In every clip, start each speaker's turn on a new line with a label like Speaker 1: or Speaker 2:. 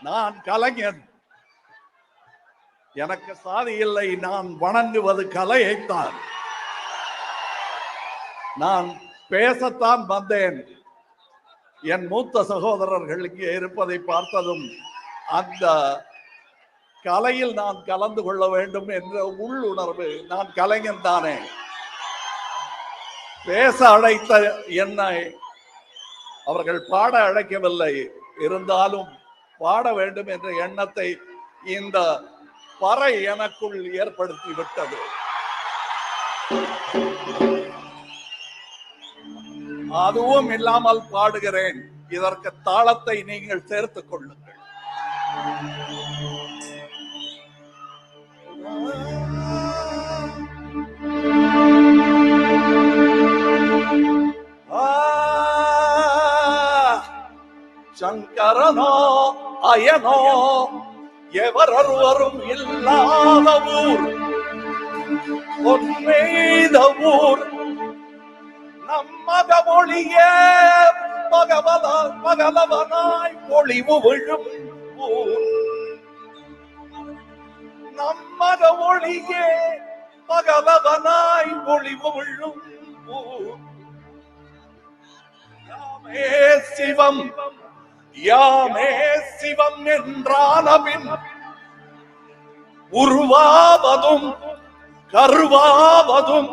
Speaker 1: நான் கலைஞன். எனக்கு சாதி இல்லை நான் வணங்குவது கலையைத்தான். நான் பேசத்தான் வந்தேன். என் மூத்த சகோதரர்கள் இங்கே இருப்பதை பார்த்ததும் அந்த கலையில் நான் கலந்து கொள்ள வேண்டும் என்ற உள்ளுணர்வு நான் கலைஞன் தானே. பேச அழைத்த என்னை அவர்கள் பாட அழைக்கவில்லை. இருந்தாலும் பாட வேண்டும் என்ற எண்ணத்தை இந்த பறை எனக்குள் ஏற்படுத்தி விட்டது அதுவும் இல்லாமல் பாடுகிறேன். இதற்கு தாளத்தை நீங்கள் சேர்த்துக் கொள்ளுங்கள். ஆ, சங்கரனோ அயனோ எவரொருவரும் இல்லாத ஊர். பொன்மேத ஊர். நம்மக மொழியே பகவத பகலவனாய் பொழிவு விழும் ஊர். நம்மக ஒளியே பகலவனாய் பொழிவு விழும் ஊர். யாமே சிவம். யாமே சிவம் என்றானபின் உருவாவதும் கருவாவதும்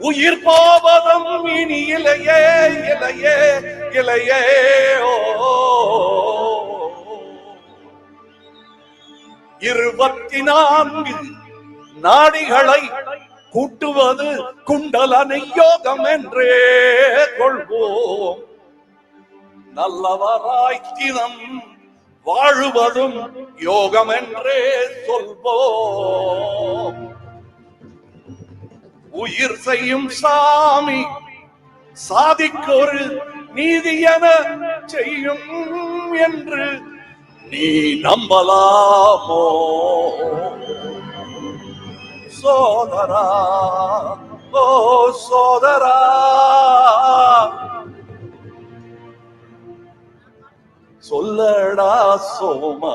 Speaker 1: உயிர் போவதும் இனி இலையே இலையே இலையே இருபத்தி நான்கு நாடிகளை கூட்டுவது குண்டலனை யோகம் என்றே கொள்வோம். நல்லவராய் தினம் வாழுவதும் யோகம் என்றே சொல்வோம் உயிர் செய்யும் சாமி சாதிக்கொரு நீதி என செய்யும் என்று நீ நம்பலாமோ? சோதரா ஓ சோதரா சொல்லடா சோமா.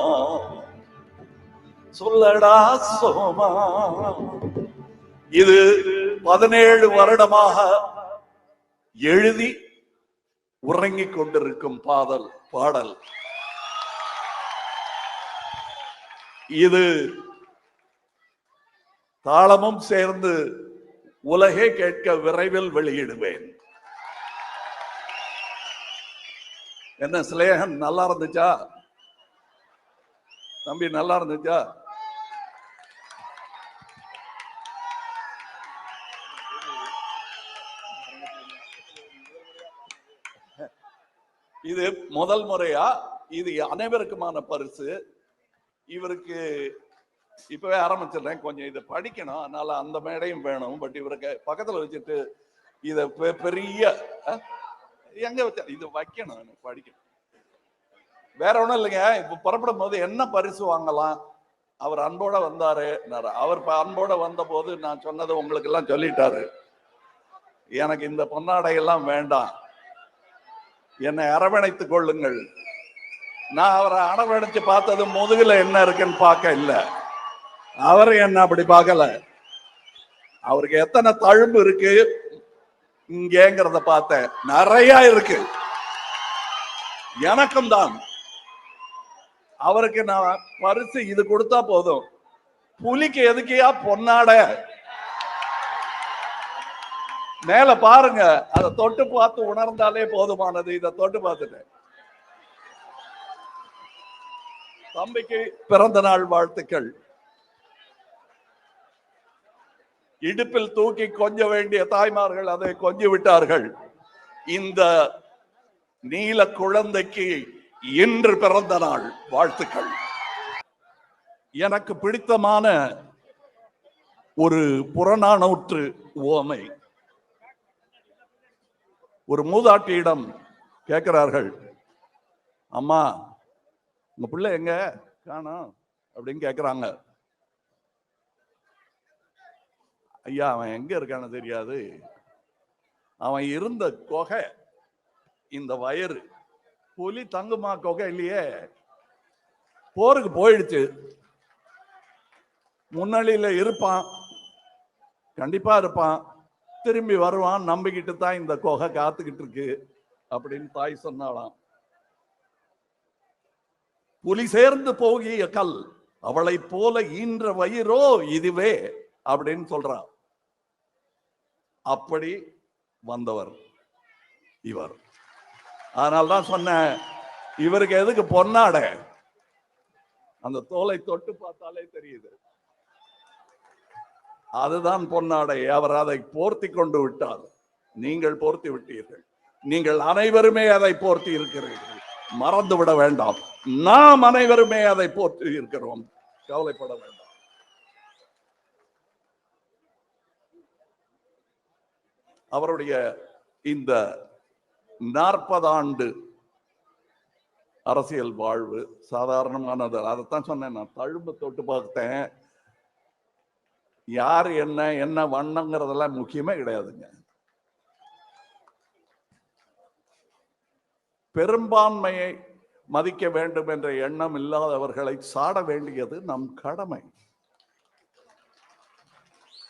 Speaker 1: சொல்லடா சோமா. இது பதினேழு வருடமாக எழுதி உறங்கிக் கொண்டிருக்கும் பாதல் பாடல். இது தாளமும் சேர்ந்து உலகே கேட்க விரைவில் வெளியிடுவேன். என்ன சிலேகன் நல்லா இருந்துச்சா? தம்பி நல்லா இருந்துச்சா? இது முதல் முறையா? இது அனைவருக்குமான பரிசு. இவருக்கு இப்பவே ஆரம்பிச்சிடுறேன். கொஞ்சம் இதை படிக்கணும். அதனால அந்த மேடையும் வேணும். பட் இவருக்கு பக்கத்துல வச்சுட்டு இத பெ- பெரிய எங்க வச்ச இது வைக்கணும் எனக்கு படிக்கணும். வேற ஒண்ணும் இல்லைங்க. இப்ப புறப்படும் போது என்ன பரிசு வாங்கலாம்? அவர் அன்போட வந்தாரு. அவர் அன்போட வந்த போது நான் சொன்னதை உங்களுக்கு எல்லாம் சொல்லிட்டாரு. எனக்கு இந்த பொன்னாடை எல்லாம் வேண்டாம். என்னை அரவணைத்துக் கொள்ளுங்கள். நான் அவரை அரவணைச்சு பார்த்தது முதுகுல என்ன இருக்குன்னு பார்க்க இல்ல. அவர் என்ன அப்படி பார்க்கல. அவருக்கு எத்தனை தழும்பு இருக்கு? இங்கேங்கிறத பார்த்தேன். நிறைய இருக்கு. எனக்கும் தான். அவருக்கு நான் பரிசு இது கொடுத்தா போதும். புலிக்கு எதுக்கையா பொன்னாட? மேல பாருங்க. அதை தொட்டு பார்த்து உணர்ந்தாலே போதுமானது. இதை தொட்டு பார்த்துட்டேன். தம்பிக்கு பிறந்த நாள் வாழ்த்துக்கள். இடுப்பில் தூக்கி கொஞ்ச வேண்டிய தாய்மார்கள் அதை கொஞ்சி விட்டார்கள். இந்த நீல குழந்தைக்கு இன்று பிறந்த நாள். வாழ்த்துக்கள். எனக்கு பிடித்தமான ஒரு புறநானூற்று ஓமை. ஒரு மூதாட்டியிடம் கேட்கிறார்கள் அம்மா உங்க பிள்ளை எங்க? காணோம். அப்படின்னு கேட்கிறாங்க. ஐயா அவன் எங்க இருக்கான்னு தெரியாது. அவன் இருந்த கொகை இந்த வயறு புலி தங்குமா கொகை இல்லையே. போருக்கு போயிடுச்சு. முன்னணியில இருப்பான். கண்டிப்பா இருப்பான். திரும்பி வருவான். நம்பிக்கிட்டு தான் இந்த குகை காத்துக்கிட்டு இருக்கு அப்படின்னு தாய் சொன்னாலாம் புலி சேர்ந்து போகிய கல் அவளை போல ஈன்ற வயிறோ இதுவே அப்படின்னு சொல்றான். அப்படி வந்தவர் இவர். அதனால்தான் சொன்னேன் இவருக்கு எதுக்கு பொன்னாடை? அந்த தோலை தொட்டு பார்த்தாலே தெரியுது. அதுதான் பொன்னாடை. அவர் அதை போர்த்தி கொண்டு விட்டார். நீங்கள் போர்த்தி விட்டீர்கள். நீங்கள் அனைவருமே அதை போர்த்தி இருக்கிறீர்கள். மறந்து விட வேண்டாம். நாம் அனைவருமே அதை போர்த்தி இருக்கிறோம். கவலைப்பட வேண்டாம். அவருடைய இந்த நாற்பது ஆண்டு அரசியல் வாழ்வு சாதாரணமானது. அதைத்தான் சொன்னேன். நான் தழும்பு தொட்டு பார்த்தேன். யார் என்ன என்ன வண்ணங்கிறதெல்லாம் முக்கியமே கிடையாதுங்க. பெரும்பான்மையை மதிக்க வேண்டும் என்ற எண்ணம் இல்லாதவர்களை சாட வேண்டியது நம் கடமை.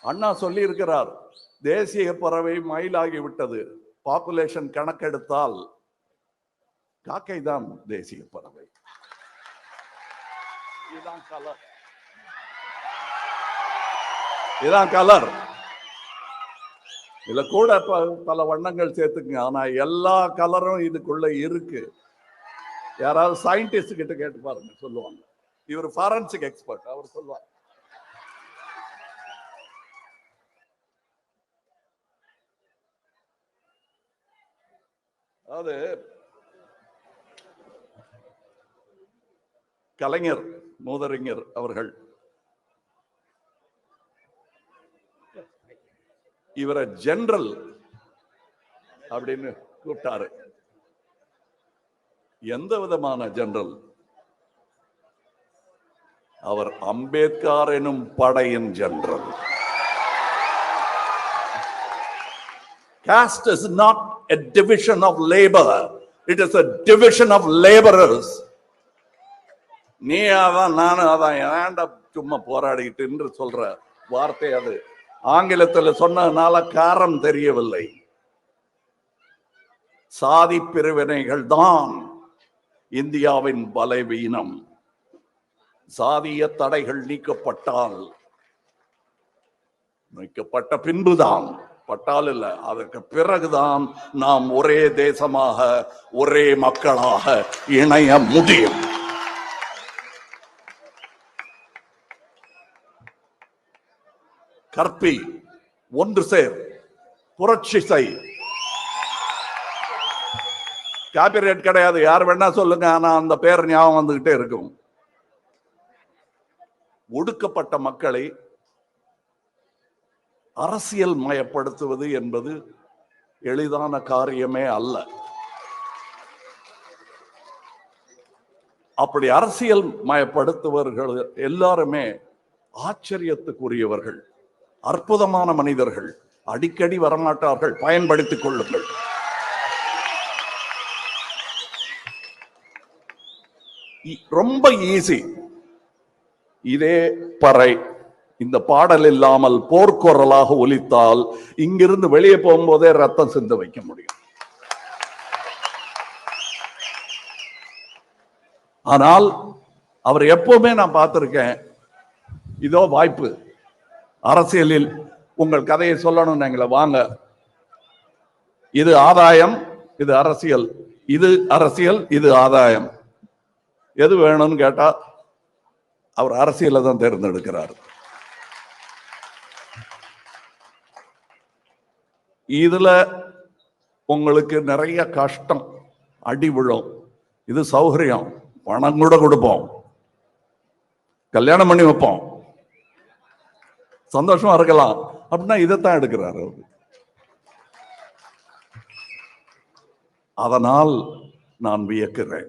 Speaker 1: அண்ணா சொல்லி இருக்கிறார் தேசிய பறவை மயிலாகிவிட்டது. பாப்புலேஷன் கணக்கெடுத்தால் காக்கை தான் தேசிய பறவை. இதுதான் கலர் இதுதான் கலர் இதுல கூட பல வண்ணங்கள் சேர்த்துக்குங்க. ஆனா எல்லா கலரும் இதுக்குள்ள இருக்கு. யாராவது சயின்டிஸ்ட் கிட்ட கேட்டு பாருங்க சொல்லுவாங்க. இவர் ஃபாரன்சிக் எக்ஸ்பர்ட் அவர் சொல்லுவார் அதாவது கலைஞர் மூதறிஞர் அவர்கள். இவரை ஜெனரல் அப்படின்னு கூப்பிட்டாரு. எந்த விதமான ஜெனரல் அவர் அம்பேத்கர் எனும் படையின் general caste is not a division of labor it is a division of laborers. நீ அதான் நானும் அதான் ஏன்டா சும்மா போராடிக்கிட்டு என்று சொல்ற வார்த்தை அது? ஆங்கிலத்தில் சொன்னதுனால காரம் தெரியவில்லை. சாதி பிரிவினைகள் தான் இந்தியாவின் பலவீனம். சாதிய தடைகள் நீக்கப்பட்டால் நீக்கப்பட்ட பின்புதான் பட்டால் இல்லை அதற்கு பிறகுதான் நாம் ஒரே தேசமாக ஒரே மக்களாக இணைய முடியும். கற்பி ஒன்று சேர் புரட்சி செய். காப்பிரைட் கிடையாது யார் வேணா சொல்லுங்க ஆனா அந்த பேர் ஞாபகம் வந்துகிட்டே இருக்கும். ஒடுக்கப்பட்ட மக்களை அரசியல் மயப்படுத்துவது என்பது எளிதான காரியமே அல்ல. அப்படி அரசியல் மயப்படுத்துவர்கள் எல்லாருமே ஆச்சரியத்துக்குரியவர்கள் அற்புதமான மனிதர்கள் அடிக்கடி வரமாட்டார்கள் பயன்படுத்திக் கொள்ளுங்கள். இ- ரொம்ப ஈஸி இதே பறை இந்த பாடல் இல்லாமல் போர்க்குரலாக ஒலித்தால் இங்கிருந்து வெளியே போகும்போதே ரத்தம் சிந்த வைக்க முடியும். ஆனால் அவர் எப்பவுமே நான் பார்த்திருக்கேன் இதோ வாய்ப்பு. அரசியலில் உங்கள் கதையை சொல்லணும் எங்களை வாங்க. இது ஆதாயம் இது அரசியல். இது அரசியல் இது ஆதாயம். எது வேணும்னு கேட்டா அவர் அரசியலை தான் தேர்ந்தெடுக்கிறார். இதுல உங்களுக்கு நிறைய கஷ்டம் அடி விழும். இது சௌகரியம். பணம் கூட கொடுப்போம். கல்யாணம் பண்ணி வைப்போம். சந்தோஷமா இருக்கலாம். அப்படின்னா இதைத்தான் எடுக்கிறார் அவர். அதனால் நான் வியக்கிறேன்.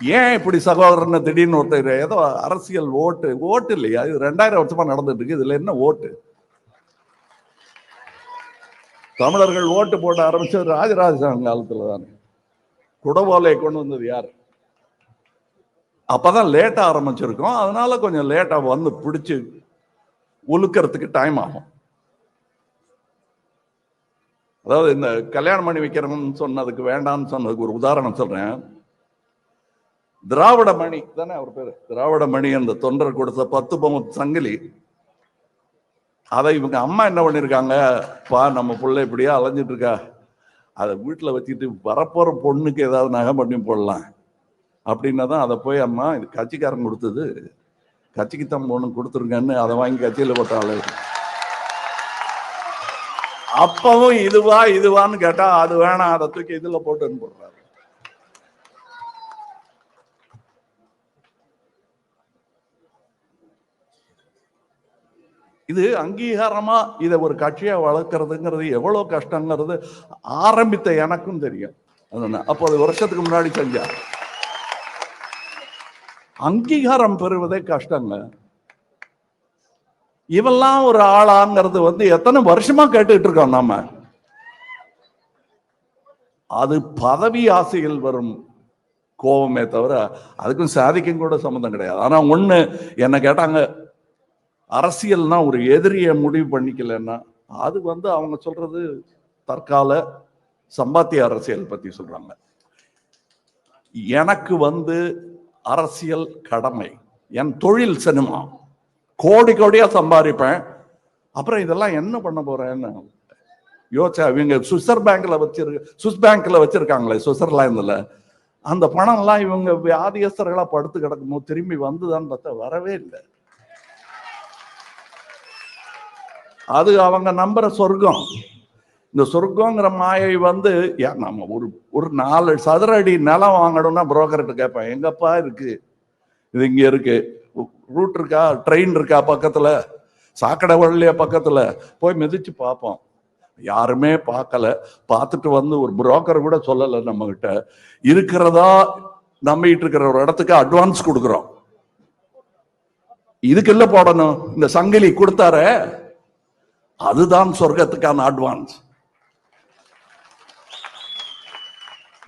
Speaker 1: ஏன் இப்படி சகோதரனை திடீர்னு ஒருத்தர் ஏதோ அரசியல் ஓட்டு ஓட்டு இல்லையா? இது ரெண்டாயிரம் வருஷமா நடந்துட்டு இருக்கு. இதுல என்ன ஓட்டு? தமிழர்கள் ஓட்டு போட ஆரம்பிச்சது ராஜராஜ காலத்துல தானே. குடவோலை கொண்டு வந்தது யார்? அப்பதான் லேட்டா ஆரம்பிச்சிருக்கோம். அதனால கொஞ்சம் லேட்டா வந்து பிடிச்சு உழுக்கிறதுக்கு டைம் ஆகும். அதாவது இந்த கல்யாணம் பண்ணி வைக்கிறவன்னு சொன்னதுக்கு வேண்டாம்னு சொன்னதுக்கு ஒரு உதாரணம் சொல்றேன். திராவிட மணி தானே அவர் பேரு? திராவிட மணி அந்த தொண்டர் கொடுத்த பத்து பவுன் சங்கிலி. அதை இவங்க அம்மா என்ன பண்ணிருக்காங்க? பா நம்ம பிள்ளை இப்படியா அலைஞ்சிட்டு இருக்கா? அதை வீட்டில் வச்சுட்டு வரப்போற பொண்ணுக்கு ஏதாவது நகை பண்ணி போடலாம். அப்படின்னா தான் அதை போய் அம்மா இது கட்சிக்காரன் கொடுத்தது. கட்சிக்கு தான் பொண்ணு கொடுத்துருங்கன்னு அதை வாங்கி கட்சியில் போட்டாள் அப்பவும் இதுவா இதுவான்னு கேட்டா அது வேணாம் அதை தூக்கி இதில் போட்டுன்னு போடுறாரு இது அங்கீகாரமா இதை ஒரு கட்சியை வளர்க்கறதுங்கிறது எவ்வளவு கஷ்டங்கிறது ஆரம்பித்த எனக்கும் தெரியும். அப்போ அது வருஷத்துக்கு முன்னாடி செஞ்சா. அங்கீகாரம் பெறுவதே கஷ்டங்க. இவெல்லாம் ஒரு ஆளாங்கிறது வந்து எத்தனை வருஷமா கேட்டுக்கிட்டு இருக்கோம் நாம. அது பதவி ஆசையில் வரும் கோபமே தவிர அதுக்கும் சாதிக்கும் கூட சம்மந்தம் கிடையாது. ஆனா ஒண்ணு என்ன கேட்டாங்க அரசியல்னா ஒரு எதிரியை முடிவு பண்ணிக்கலன்னா அது வந்து அவங்க சொல்றது தற்கால சம்பாத்திய அரசியல் பத்தி சொல்றாங்க. எனக்கு வந்து அரசியல் கடமை என் தொழில் சினிமா கோடி கோடியா சம்பாதிப்பேன். அப்புறம் இதெல்லாம் என்ன பண்ண போறேன்னு யோசிச்சா இவங்க சுவிசர் பேங்க்ல வச்சிருக்க சுவிஸ் பேங்க்ல வச்சிருக்காங்களே சுவிட்சர்லாந்துல. அந்த பணம் எல்லாம் இவங்க வியாதியஸ்தர்களா படுத்து கிடக்கும்போது திரும்பி வந்துதான்னு பார்த்தா வரவே இல்லை. அது அவங்க நம்புற சொர்க்கம். இந்த சொர்க்கங்கிற மாயை வந்து ஏன் நம்ம ஒரு ஒரு நாலு சதுர அடி நிலம் வாங்கணும்னா புரோக்கர்கிட்ட கேட்பேன் எங்கப்பா இருக்கு? இது இங்க இருக்கு. ரூட் இருக்கா? ட்ரெயின் இருக்கா பக்கத்துல? சாக்கடை வழியா பக்கத்துல? போய் மிதிச்சு பார்ப்போம். யாருமே பார்க்கல. பார்த்துட்டு வந்து ஒரு புரோக்கர் கூட சொல்லலை நம்ம கிட்ட இருக்கிறதா நம்பிட்டு இருக்கிற ஒரு இடத்துக்கு அட்வான்ஸ் கொடுக்குறோம். இதுக்கு இல்ல போடணும்? இந்த சங்கிலி கொடுத்தாரு? அதுதான் சொர்க்கத்துக்கான அட்வான்ஸ்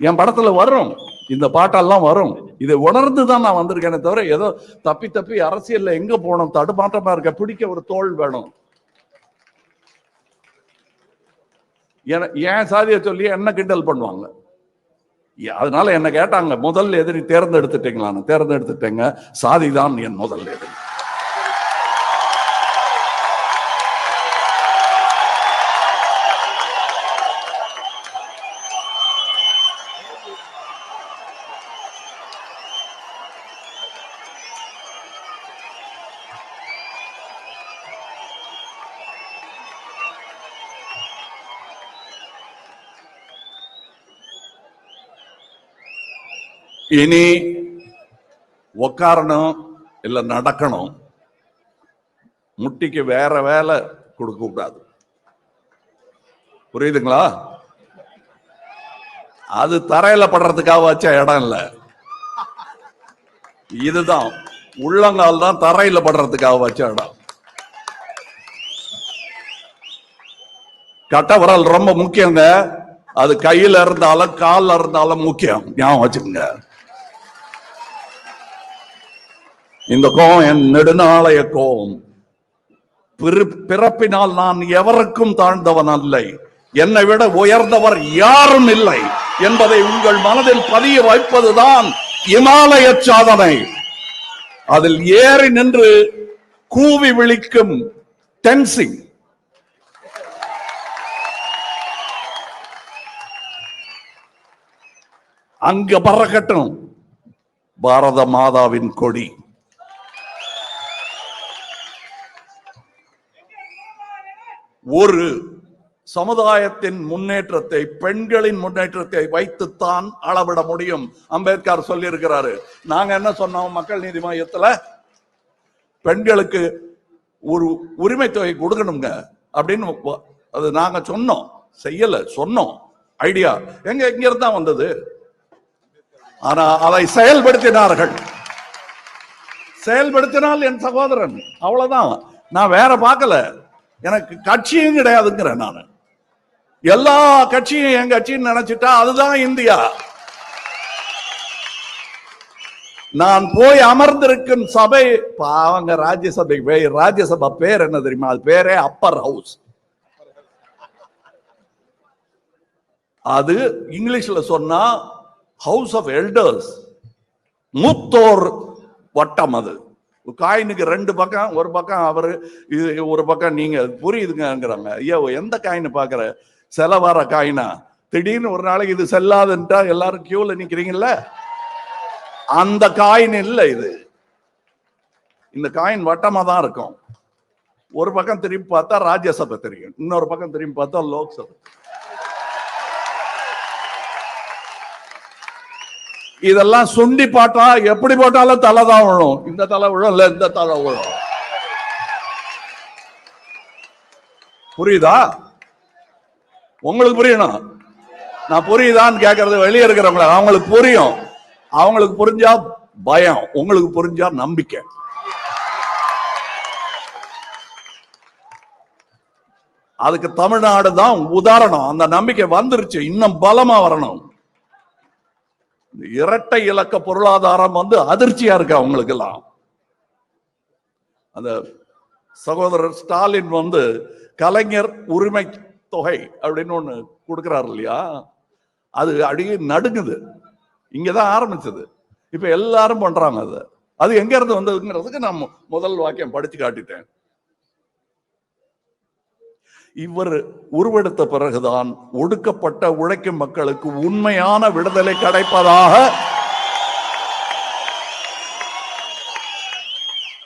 Speaker 1: என் படத்துல வரும். இந்த பாட்டெல்லாம் வரும். இதை உணர்ந்து தான் நான் வந்திருக்கேனே தவிர ஏதோ தப்பி தப்பி அரசியல்ல எங்க போகணும்? தடுமாற்றமா இருக்க பிடிக்க ஒரு தோல் வேணும். ஏன் என் சாதியை சொல்லி என்ன கிண்டல் பண்ணுவாங்க? அதனால என்ன கேட்டாங்க முதல் எதிரி தேர்ந்தெடுத்துட்டீங்களான்னு. தேர்ந்தெடுத்துட்டேங்க. சாதி தான் என் முதல் எதிரி. இனி உக்காரணும் இல்ல நடக்கணும் முட்டிக்கு வேற வேலை கொடுக்க கூடாது புரியுதுங்களா அது தரையில படுறதுக்காக வச்ச இடம் இல்ல இதுதான் உள்ளங்கால் தான் தரையில படுறதுக்காக வச்ச இடம் கட்ட விரல் ரொம்ப முக்கியங்க அது கையில இருந்தாலும் காலில் இருந்தாலும் முக்கியம் ஞாபகம் வச்சுக்கோங்க இந்த கோபம் என் நெடுநாளைய கோபம் பிறப்பினால் நான் எவருக்கும் தாழ்ந்தவன் அல்ல. என்னை விட உயர்ந்தவர் யாரும் இல்லை என்பதை உங்கள் மனதில் பதிய வைப்பதுதான் இமாலய சாதனை. அதில் ஏறி நின்று கூவி விழிக்கும் டென்சிங். அங்க பறக்கட்டும் பாரத மாதாவின் கொடி. ஒரு சமுதாயத்தின் முன்னேற்றத்தை பெண்களின் முன்னேற்றத்தை வைத்துத்தான் அளவிட முடியும். அம்பேத்கர் சொல்லி இருக்கிறாரு நாங்க என்ன சொன்னோம்? மக்கள் நீதி மையத்துல பெண்களுக்கு ஒரு உரிமை தொகை கொடுக்கணுங்க அப்படின்னு அது நாங்க சொன்னோம். செய்யல சொன்னோம். ஐடியா. எங்க எங்க இருந்தா வந்தது. ஆனா அதை செயல்படுத்தினார்கள். செயல்படுத்தினால் என் சகோதரன். அவ்வளவுதான். நான் வேற பார்க்கல. எனக்கு கட்சியும் கிடையாதுங்கிறேன் நான். எல்லா கட்சியும் என் கட்சின்னு நினைச்சிட்டா அதுதான் இந்தியா. நான் போய் அமர்ந்திருக்கும் சபை பாவங்க ராஜ்யசபை போய் ராஜ்யசபா பேர் என்ன தெரியுமா? அது பேரே அப்பர் ஹவுஸ் அது இங்கிலீஷ்ல சொன்னா ஹவுஸ் ஆஃப் எல்டர்ஸ் மூத்தோர் வட்டம் அது. காயினுக்கு ரெண்டு பக்கம் ஒரு பக்கம் அவரு இது ஒரு பக்கம் நீங்க புரியுதுங்கிறாங்க ஐயோ எந்த காயின் பாக்குற? செலவார காயினா? திடீர்னு ஒரு நாளைக்கு இது செல்லாதுன்ட்டா எல்லாரும் கியூல நிக்கிறீங்கல்ல? அந்த காயின் இல்ல இது. இந்த காயின் வட்டமா தான் இருக்கும். ஒரு பக்கம் திரும்பி பார்த்தா ராஜ்யசபை தெரியும். இன்னொரு பக்கம் திரும்பி பார்த்தா லோக்சபை. இதெல்லாம் சுண்டி பாட்டா எப்படி போட்டாலும் தலை தான் விழும். இந்த தலை விழும் இல்ல இந்த தலை விழும். புரியுதா? உங்களுக்கு புரியணும்? நான் புரியுதான்னு கேட்கறது வெளியே இருக்கிறவங்கள அவங்களுக்கு புரியும். அவங்களுக்கு புரிஞ்சா பயம் உங்களுக்கு புரிஞ்சா நம்பிக்கை. அதுக்கு தமிழ்நாடு தான் உதாரணம். அந்த நம்பிக்கை வந்துருச்சு இன்னும் பலமா வரணும். இரட்டை இலக்க பொருளாதாரம் வந்து அதிர்ச்சியா இருக்கு அவங்களுக்கு எல்லாம் அந்த சகோதரர் ஸ்டாலின் வந்து கலைஞர் உரிமை தொகை அப்படின்னு ஒண்ணு கொடுக்குறாரு இல்லையா? அது அப்படியே நடுங்குது. இங்கதான் ஆரம்பிச்சது. இப்ப எல்லாரும் பண்றாங்க அது. அது எங்க இருந்து வந்ததுங்கிறதுக்கு நான் முதல் வாக்கியம் படிச்சு காட்டிட்டேன். இவர் உருவெடுத்த பிறகுதான் ஒடுக்கப்பட்ட உழைக்கும் மக்களுக்கு உண்மையான விடுதலை கிடைப்பதாக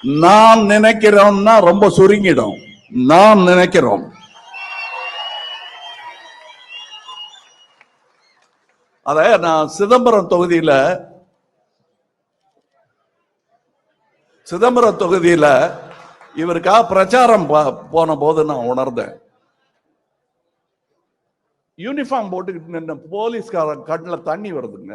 Speaker 1: நாம் நினைக்கிறோம்னா ரொம்ப சுருங்கிடும். நாம் நினைக்கிறோம். அத நான் சிதம்பரம் தொகுதியில சிதம்பரம் தொகுதியில இவருக்காக பிரச்சாரம் போன போது நான் உணர்ந்தேன். யூனிஃபார்ம் போட்டுக்கிட்டு நின்ற போலீஸ்காரன் கண்ணுல தண்ணி வருதுங்க.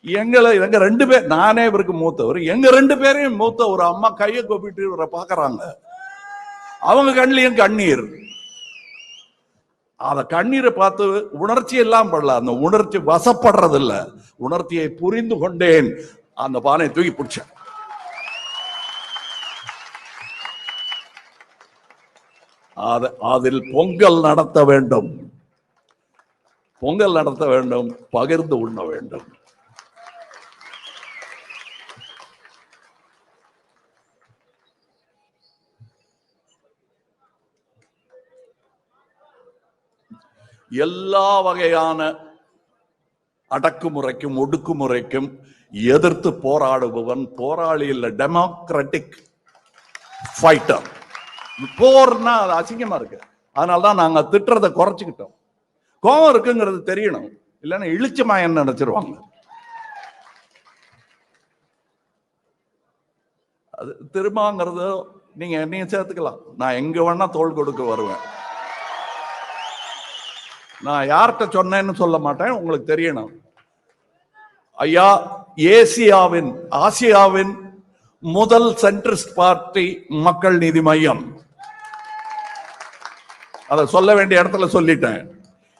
Speaker 1: எங்களை எங்க ரெண்டு பேர் நானே இவருக்கு மூத்தவர். எங்க ரெண்டு பேரையும் மூத்த ஒரு அம்மா கையை கொப்பிட்டு இவரை பாக்குறாங்க அவங்க கண்ணிலையும் கண்ணீர். அந்த கண்ணீரை பார்த்து உணர்ச்சி எல்லாம் படல. அந்த உணர்ச்சி வசப்படுறதில்ல. உணர்ச்சியை புரிந்து கொண்டேன். அந்த பானை தூக்கி பிடிச்சேன். அது அதில் பொங்கல் நடத்த வேண்டும். பொங்கல் நடத்த வேண்டும் பகிர்ந்து உண்ண வேண்டும். எல்லா வகையான அடக்குமுறைக்கும் ஒடுக்குமுறைக்கும் எதிர்த்து போராடுபவன் போராளி இல்லை டெமோக்ராட்டிக் ஃபைட்டர் போர்னா அது அசிங்கமா இருக்கு. அதனால தான் நாங்க திட்டுறதை குறைச்சிக்கிட்டோம். கோபம் இருக்குங்கிறது தெரியணும். இல்லைன்னா இழிச்சமா என்ன நினைச்சிருவாங்க. அது திரும்பங்கிறது நீங்க என்னையும் சேர்த்துக்கலாம். நான் எங்க வேணா தோல் கொடுக்க வருவேன். நான் யார்கிட்ட சொன்னேன்னு சொல்ல மாட்டேன். உங்களுக்கு தெரியணும். ஐயா ஏசியாவின் ஆசியாவின் முதல் சென்ட்ரிஸ்ட் பார்ட்டி மக்கள் நீதி மையம். அதை சொல்ல வேண்டிய இடத்துல சொல்லிட்டேன்.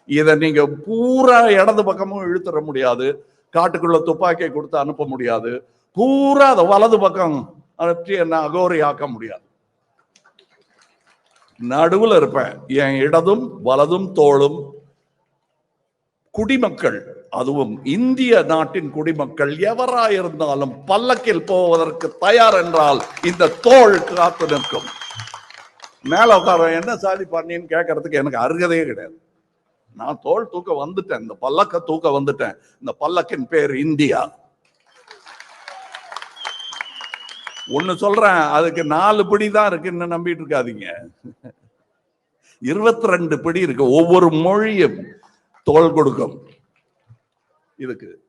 Speaker 1: இதை நீங்க பூரா இடது பக்கமும் இழுத்துற முடியாது. காட்டுக்குள்ள துப்பாக்கியை கொடுத்து அனுப்ப முடியாது. பூரா அதை வலது பக்கம் அனுப்பி என்ன அகோரி ஆக்க முடியாது. நடுவுல இருப்பேன். என் இடதும் வலதும் தோளும் குடிமக்கள் அதுவும் இந்திய நாட்டின் குடிமக்கள் எவராயிருந்தாலும் பல்லக்கில் போவதற்கு தயார் என்றால் இந்த தோள் காத்து நிற்கும். மேல உட்கார என்ன சாதி பண்ணின்னு கேட்கறதுக்கு எனக்கு அருகதையே கிடையாது. நான் தோல் தூக்க வந்துட்டேன். இந்த பல்லக்க தூக்க வந்துட்டேன். இந்த பல்லக்கின் பேர் இந்தியா. ஒண்ணு சொல்றேன். அதுக்கு நாலு பிடி தான் இருக்குன்னு நம்பிட்டு இருக்காதீங்க. இருபத்தி ரெண்டு பிடி இருக்கு. ஒவ்வொரு மொழியும் தோல் கொடுக்கும். இதுக்கு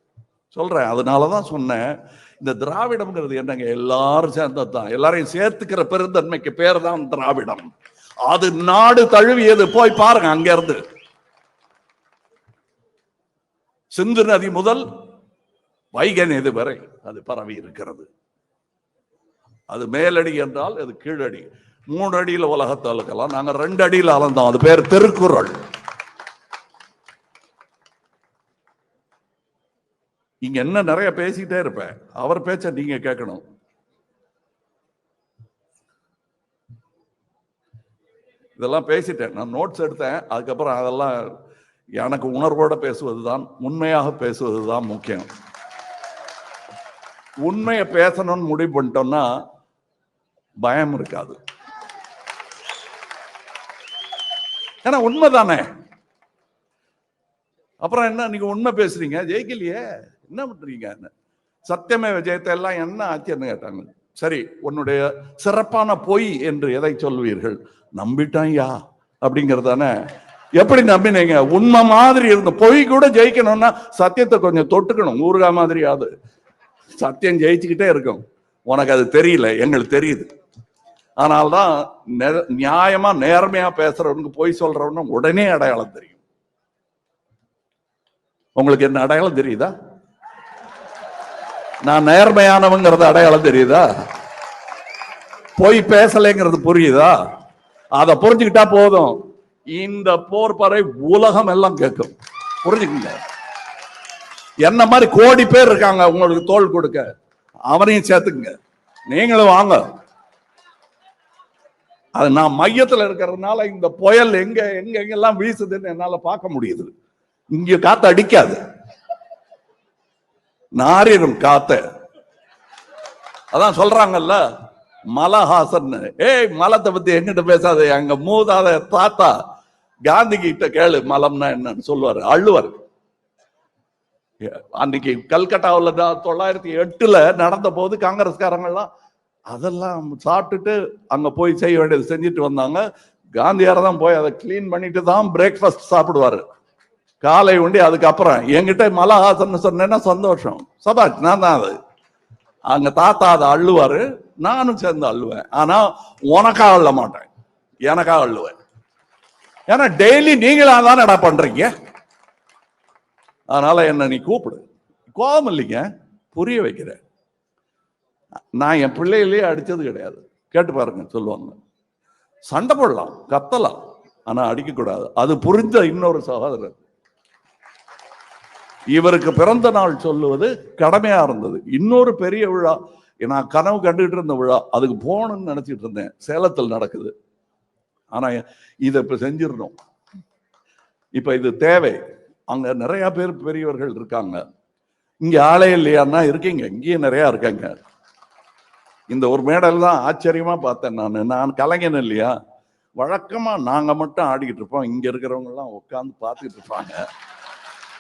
Speaker 1: சொல்றேன். அதனாலதான் சொன்னேன். இந்த திராவிடம்ங்கிறது என்னங்க? எல்லாரும் சேர்ந்தது தான் எல்லாரையும் சேர்த்துக்கிற பெருந்தன்மைக்கு பேர் தான் திராவிடம். அது நாடு தழுவியது. போய் பாருங்க அங்க இருந்து சிந்து நதி முதல் வைகை நதி வரை அது பரவி இருக்கிறது. அது மேலடி என்றால் அது கீழடி. மூணு அடியில் உலகத்தை அழுக்கலாம் நாங்க ரெண்டு அடியில அளந்தோம். அது பேர் திருக்குறள். இங்க என்ன நிறைய பேசிக்கிட்டே இருப்பேன் அவர் பேச்ச நீங்க கேட்கணும். இதெல்லாம் பேசிட்டேன். நான் நோட்ஸ் எடுத்தேன். அதுக்கப்புறம் அதெல்லாம் எனக்கு உணர்வோட பேசுவதுதான் உண்மையாக பேசுவது தான் முக்கியம். உண்மையை பேசணும்னு முடிவு பண்ணிட்டோம்னா பயம் இருக்காது. ஏன்னா உண்மை தானே அப்புறம் என்ன நீங்க உண்மை பேசுறீங்க? ஜெயிக்கலையே. என்ன பண்றீங்க? சத்தியமே விஜயத்தை எல்லாம் என்ன ஆச்சுன்னு கேட்டாங்க. சரி உன்னுடைய சிறப்பான பொய் என்று எதை சொல்வீர்கள்? நம்பிட்டான்யா அப்படிங்கறதானே? எப்படி நம்பினீங்க? உண்மை மாதிரி இருந்த பொய் கூட ஜெயிக்கணும்னா சத்தியத்தை கொஞ்சம் தொட்டுக்கணும் ஊறுகா மாதிரியாவது சத்தியம் ஜெயிச்சுக்கிட்டே இருக்கும். உனக்கு அது தெரியல எங்களுக்கு தெரியுது. அதனால்தான் நெ- நியாயமா நேர்மையா பேசுறவனுக்கு பொய் சொல்றவனு உடனே அடையாளம் தெரியும். உங்களுக்கு என்ன அடையாளம் தெரியுதா? நான் நேர்மையானவங்கிறது அடையாளம் தெரியுதா? பொய் பேசலைங்கிறது புரியுதா? அதை புரிஞ்சுக்கிட்டா போதும். இந்த போர் பறை உலகம் எல்லாம் கேட்கும். புரிஞ்சுக்கங்க. என்ன மாதிரி கோடி பேர் இருக்காங்க உங்களுக்கு தோல் கொடுக்க? அவனையும் சேர்த்துக்குங்க. நீங்களும் வாங்க. அது நான் மையத்துல இருக்கிறதுனால இந்த புயல் எங்க எங்க எங்கெல்லாம் வீசுதுன்னு என்னால பார்க்க முடியுது. இங்கே காத்து அடிக்காது. நாரிடும் காத்த. அதான் சொல்றாங்கல்ல மலஹாசன் ஏய் மலத்தை பத்தி எங்கிட்ட பேசாத அங்க மூதாத தாத்தா காந்தி கிட்ட கேளு மலம்னா என்னன்னு சொல்லுவாரு அள்ளுவார் அன்னைக்கு கல்கட்டாவில் தான் தொள்ளாயிரத்தி எட்டுல நடந்த போது காங்கிரஸ்காரங்கெல்லாம் அதெல்லாம் சாப்பிட்டுட்டு அங்க போய் செய்ய வேண்டியது செஞ்சுட்டு வந்தாங்க. காந்தியார் தான் போய் அதை க்ளீன் பண்ணிட்டு தான் பிரேக்ஃபாஸ்ட் சாப்பிடுவாரு. காலை உண்டி அதுக்கப்புறம். என்கிட்ட மலஹாசன்னு சொன்னேன்னா சந்தோஷம். சபாஷ் நான் தான் அது. அங்க தாத்தா அதை அள்ளுவாரு. நானும் சேர்ந்து அள்ளுவேன். ஆனா உனக்கா அள்ள மாட்டேன். எனக்கா அள்ளுவேன். ஏன்னா டெய்லி நீங்களா தானடா பண்றீங்க. அதனால என்ன நீ கூப்பிடு. கோபம் இல்லைங்க. புரிய வைக்கிறேன் நான் என் பிள்ளையிலேயே அடித்தது கிடையாது. கேட்டு பாருங்க சொல்லுவாங்க. சண்டை போடலாம் கத்தலாம். ஆனால் அடிக்கக்கூடாது. அது புரிஞ்ச இன்னொரு சகோதரர். இவருக்கு பிறந்த நாள் சொல்லுவது கடமையா இருந்தது. இன்னொரு பெரிய விழா நான் கனவு கண்டுகிட்டு இருந்த விழா அதுக்கு போகணும்னு நினைச்சிட்டு இருந்தேன். சேலத்தில் நடக்குது. ஆனா இதை இப்ப செஞ்சிடணும். இப்ப இது தேவை. அங்க நிறைய பேர் பெரியவர்கள் இருக்காங்க. இங்க ஆளே இல்லையான்னா இருக்கீங்க. இங்கேயும் நிறைய இருக்காங்க. இந்த ஒரு மேடல் தான் ஆச்சரியமா பார்த்தேன் நான். நான் கலைஞன் இல்லையா? வழக்கமா நாங்க மட்டும் ஆடிக்கிட்டு இருப்போம். இங்க இருக்கிறவங்க எல்லாம் உட்காந்து பார்த்துக்கிட்டு இருப்பாங்க.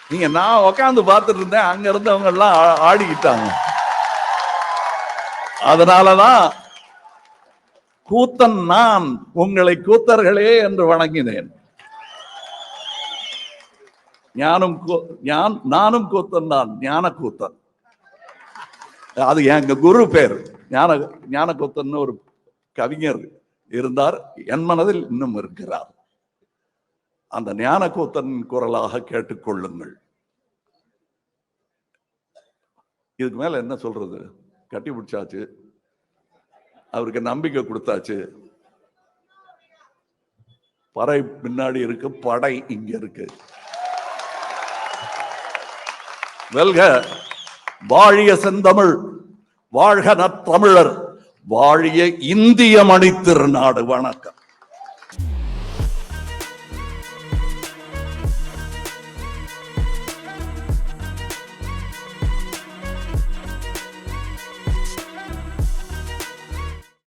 Speaker 1: நீங்க நான் உக்காந்து பார்த்துட்டு இருந்தேன். அங்க இருந்தவங்க எல்லாம் ஆடிக்கிட்டாங்க. அதனாலதான் கூத்தன் நான் உங்களை கூத்தர்களே என்று வணங்கினேன். ஞானம் கூ- ஞான் நானும் கூத்தன் தான். ஞான கூத்தன் அது எங்க குரு பேர். ஞான ஞான கூத்தன் ஒரு கவிஞர் இருந்தார். என் மனதில் இன்னும் இருக்கிறார். அந்த ஞானகோத்தன் குரலாக கேட்டுக்கொள்ளுங்கள். இதுக்கு மேல என்ன சொல்றது? கட்டி பிடிச்சாச்சு. அவருக்கு நம்பிக்கை கொடுத்தாச்சு. பறை பின்னாடி இருக்கு படை இங்க இருக்கு. வெல்க வாழிய செந்தமிழ் வாழ்க தமிழர் வாழிய இந்திய மணித்திருநாடு வணக்கம்.